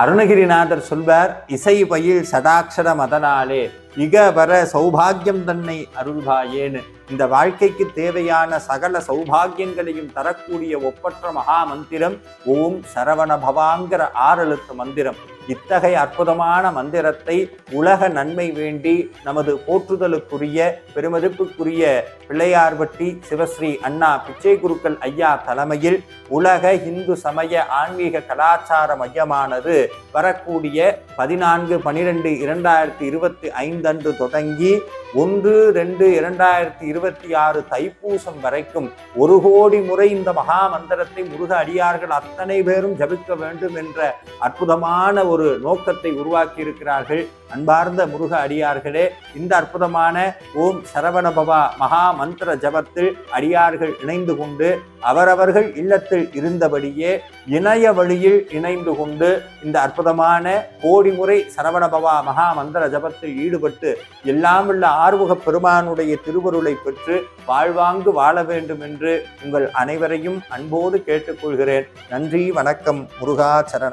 அருணகிரிநாதர் சொல்வார் இசை பயில் சடாட்சர மதனாலே. இக வர சௌபாகியம் தன்னை அருள்பாயேன்னு இந்த வாழ்க்கைக்கு தேவையான சகல சௌபாகியங்களையும் தரக்கூடிய ஒப்பற்ற மகா மந்திரம் ஓம் சரவண பவாங்கிற ஆறெழுத்து மந்திரம். இத்தகைய அற்புதமான மந்திரத்தை உலக நன்மை வேண்டி நமது போற்றுதலுக்குரிய பெருமதிப்புக்குரிய பிள்ளையார்பட்டி சிவஸ்ரீ அண்ணா பிச்சை குருக்கள் ஐயா தலைமையில் உலக இந்து சமய ஆன்மீக கலாச்சார மையமானது வரக்கூடிய பதினான்கு பனிரெண்டு இரண்டாயிரத்தி இருபத்தி ஐந்து அன்று தொடங்கி ஒன்று ரெண்டு இரண்டாயிரத்தி இருபத்தி ஆறு தைப்பூசம் வரைக்கும் ஒரு கோடி முறை இந்த மகா மந்திரத்தை முருக அடியார்கள் அத்தனை பேரும் ஜபிக்க வேண்டும் என்ற அற்புதமான ஒரு நோக்கத்தை உருவாக்கி இருக்கிறார்கள் அன்பார்ந்த முருக அடியார்களே. இந்த அற்புதமான ஓம் சரவணபவா மகா மந்திர ஜபத்தில் அடியார்கள் இணைந்து கொண்டு அவரவர்கள் இல்லத்தில் இருந்தபடியே இணைய வழியில் இணைந்து கொண்டு இந்த அற்புதமான கோடி முறை சரவணபவா மகா மந்திர ஜபத்தில் ஈடுபட்டு எல்லாம் உள்ள ஆறுமுக பெருமானுடைய திருவருளை பெற்று வாழ்வாங்கு வாழ வேண்டும் என்று உங்கள் அனைவரையும் அன்போடு கேட்டுக்கொள்கிறேன். நன்றி வணக்கம் முருகா சரணம்.